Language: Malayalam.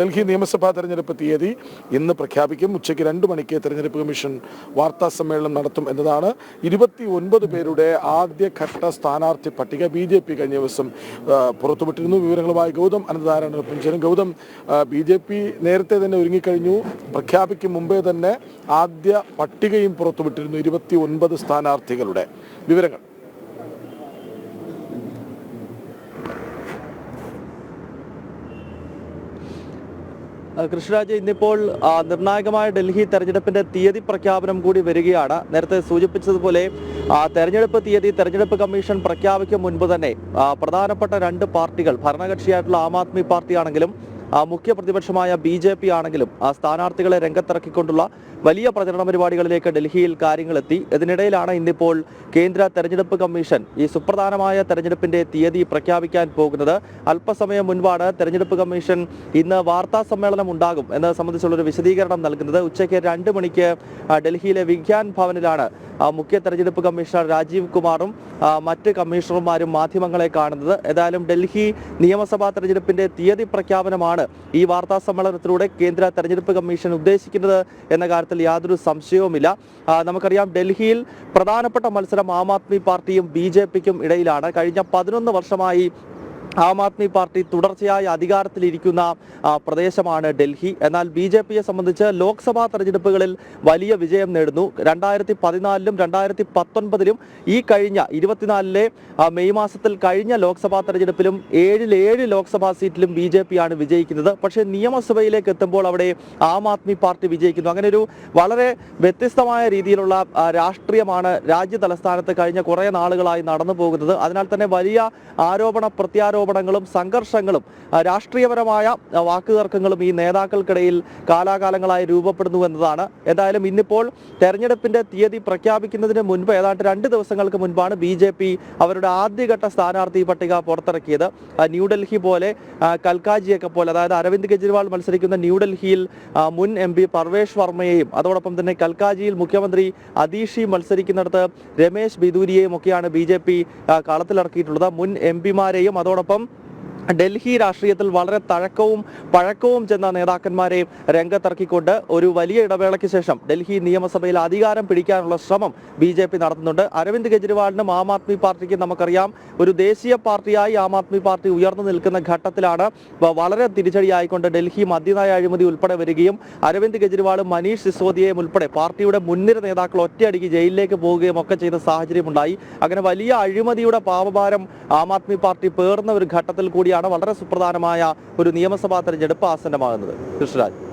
ഡൽഹി നിയമസഭാ തെരഞ്ഞെടുപ്പ് തീയതി ഇന്ന് പ്രഖ്യാപിക്കും. ഉച്ചയ്ക്ക് രണ്ട് മണിക്ക് തെരഞ്ഞെടുപ്പ് കമ്മീഷൻ വാർത്താ സമ്മേളനം നടത്തും എന്നതാണ് ഇരുപത്തി ഒൻപത് പേരുടെ ആദ്യഘട്ട സ്ഥാനാർത്ഥി പട്ടിക. ബി ജെ പി കഴിഞ്ഞ ദിവസം പുറത്തുവിട്ടിരുന്നു. വിവരങ്ങളുമായി ഗൗതം അനന്തനാരായണ ചേരും ഗൗതം ബി ജെ പി നേരത്തെ തന്നെ ഒരുങ്ങിക്കഴിഞ്ഞു. പ്രഖ്യാപിക്കും മുമ്പേ തന്നെ ആദ്യ പട്ടികയും പുറത്തുവിട്ടിരുന്നു ഇരുപത്തി ഒൻപത് സ്ഥാനാർത്ഥികളുടെ വിവരങ്ങൾ. ആ, കൃഷ്ണരാജ് ഇന്നിപ്പോൾ നിർണായകമായ ഡൽഹി തെരഞ്ഞെടുപ്പിന്റെ തീയതി പ്രഖ്യാപനം കൂടി വരികയാണ്. നേരത്തെ സൂചിപ്പിച്ചതുപോലെ തെരഞ്ഞെടുപ്പ് തീയതി തെരഞ്ഞെടുപ്പ് കമ്മീഷൻ പ്രഖ്യാപിക്കും മുൻപ് തന്നെ പ്രധാനപ്പെട്ട രണ്ട് പാർട്ടികൾ ഭരണകക്ഷിയായിട്ടുള്ള ആം ആദ്മി പാർട്ടി ആണെങ്കിലും ആ, മുഖ്യ പ്രതിപക്ഷമായ ബി ജെ പി ആണെങ്കിലും ആ സ്ഥാനാർത്ഥികളെ രംഗത്തിറക്കിക്കൊണ്ടുള്ള വലിയ പ്രചരണ പരിപാടികളിലേക്ക് ഡൽഹിയിൽ കാര്യങ്ങളെത്തി. ഇതിനിടയിലാണ് ഇന്നിപ്പോൾ കേന്ദ്ര തെരഞ്ഞെടുപ്പ് കമ്മീഷൻ ഈ സുപ്രധാനമായ തെരഞ്ഞെടുപ്പിന്റെ തീയതി പ്രഖ്യാപിക്കാൻ പോകുന്നത്. അല്പസമയം മുൻപാണ് തെരഞ്ഞെടുപ്പ് കമ്മീഷൻ ഇന്ന് വാർത്താ സമ്മേളനം ഉണ്ടാകും എന്നത് സംബന്ധിച്ചുള്ള ഒരു വിശദീകരണം നൽകുന്നത്. ഉച്ചയ്ക്ക് രണ്ട് മണിക്ക് ഡൽഹിയിലെ വിജ്ഞാൻ ഭവനിലാണ് മുഖ്യ തെരഞ്ഞെടുപ്പ് കമ്മീഷണർ രാജീവ് കുമാറും മറ്റ് കമ്മീഷണർമാരും മാധ്യമങ്ങളെ കാണുന്നത്. ഏതായാലും ഡൽഹി നിയമസഭാ തെരഞ്ഞെടുപ്പിന്റെ തീയതി പ്രഖ്യാപനമാണ് ഈ വാർത്താ സമ്മേളനത്തിലൂടെ കേന്ദ്ര തെരഞ്ഞെടുപ്പ് കമ്മീഷൻ ഉദ്ദേശിക്കുന്നത് എന്ന കാര്യത്തിൽ യാതൊരു സംശയവുമില്ല. നമുക്കറിയാം ഡൽഹിയിൽ പ്രധാനപ്പെട്ട മത്സരം ആം ആദ്മി പാർട്ടിയും ബി ഇടയിലാണ്. കഴിഞ്ഞ പതിനൊന്ന് വർഷമായി ആം ആദ്മി പാർട്ടി തുടർച്ചയായി അധികാരത്തിലിരിക്കുന്ന പ്രദേശമാണ് ഡൽഹി. എന്നാൽ ബി ജെ പിയെ സംബന്ധിച്ച് ലോക്സഭാ തെരഞ്ഞെടുപ്പുകളിൽ വലിയ വിജയം നേടുന്നു. രണ്ടായിരത്തി പതിനാലിലും രണ്ടായിരത്തി പത്തൊൻപതിലും ഈ കഴിഞ്ഞ ഇരുപത്തിനാലിലെ മെയ് മാസത്തിൽ കഴിഞ്ഞ ലോക്സഭാ തെരഞ്ഞെടുപ്പിലും ഏഴിൽ ഏഴ് ലോക്സഭാ സീറ്റിലും ബി ജെ പിയാണ് വിജയിക്കുന്നത്. പക്ഷേ നിയമസഭയിലേക്ക് എത്തുമ്പോൾ അവിടെ ആം ആദ്മി പാർട്ടി വിജയിക്കുന്നു. അങ്ങനെ ഒരു വളരെ വ്യത്യസ്തമായ രീതിയിലുള്ള രാഷ്ട്രീയമാണ് രാജ്യ തലസ്ഥാനത്ത് കഴിഞ്ഞ കുറേ നാളുകളായി നടന്നു പോകുന്നത് അതിനാൽ തന്നെ വലിയ ആരോപണ പ്രത്യാരോപണങ്ങളും സംഘർഷങ്ങളും രാഷ്ട്രീയപരമായ വാക്കുതർക്കങ്ങളും ഈ നേതാക്കൾക്കിടയിൽ കാലാകാലങ്ങളായി രൂപപ്പെടുന്നു എന്നതാണ്. എന്തായാലും ഇന്നിപ്പോൾ തെരഞ്ഞെടുപ്പിന്റെ തീയതി പ്രഖ്യാപിക്കുന്നതിന് മുൻപ് ഏതാണ്ട് രണ്ട് ദിവസങ്ങൾക്ക് മുൻപാണ് ബി ജെ പി അവരുടെ ആദ്യഘട്ട സ്ഥാനാർത്ഥി പട്ടിക പുറത്തിറക്കിയത്. ന്യൂഡൽഹി പോലെ കൽക്കാജിയൊക്കെ പോലെ അതായത് അരവിന്ദ് കെജ്രിവാൾ മത്സരിക്കുന്ന ന്യൂഡൽഹിയിൽ മുൻ എം പി പർവേഷ് വർമ്മയെയും അതോടൊപ്പം തന്നെ കൽക്കാജിയിൽ മുഖ്യമന്ത്രി അതീഷി മത്സരിക്കുന്നിടത്ത് രമേശ് ബിദൂരിയെയും ഒക്കെയാണ് ബി ജെ പി കളത്തിലിറക്കിയിട്ടുള്ളത്. മുൻ എം പിമാരെയും അതോടൊപ്പം ഒപ്പം ഡൽഹി രാഷ്ട്രീയത്തിൽ വളരെ തഴക്കവും പഴക്കവും ചെന്ന നേതാക്കന്മാരെ രംഗത്തിറക്കിക്കൊണ്ട് ഒരു വലിയ ഇടവേളയ്ക്ക് ശേഷം ഡൽഹി നിയമസഭയിൽ അധികാരം പിടിക്കാനുള്ള ശ്രമം ബി ജെ പി നടത്തുന്നുണ്ട്. അരവിന്ദ് കെജ്രിവാളിനും ആം ആദ്മി പാർട്ടിക്ക് നമുക്കറിയാം ഒരു ദേശീയ പാർട്ടിയായി ആം ആദ്മി പാർട്ടി ഉയർന്നു നിൽക്കുന്ന ഘട്ടത്തിലാണ് വളരെ തിരിച്ചടിയായിക്കൊണ്ട് ഡൽഹി മദ്യനയ അഴിമതി ഉൾപ്പെടെ വരികയും അരവിന്ദ് കെജ്രിവാളും മനീഷ് സിസോദിയയും ഉൾപ്പെടെ പാർട്ടിയുടെ മുൻനിര നേതാക്കൾ ഒറ്റയടിക്ക് ജയിലിലേക്ക് പോവുകയും ഒക്കെ ചെയ്ത സാഹചര്യമുണ്ടായി. അങ്ങനെ വലിയ അഴിമതിയുടെ പാപഭാരം ആം ആദ്മി പാർട്ടി പേർന്ന ഒരു ഘട്ടത്തിൽ കൂടിയാണ് വളരെ സുപ്രധാനമായ ഒരു നിയമസഭാ തെരഞ്ഞെടുപ്പ് ആസന്നമാകുന്നത്. കൃഷ്ണരാജ്.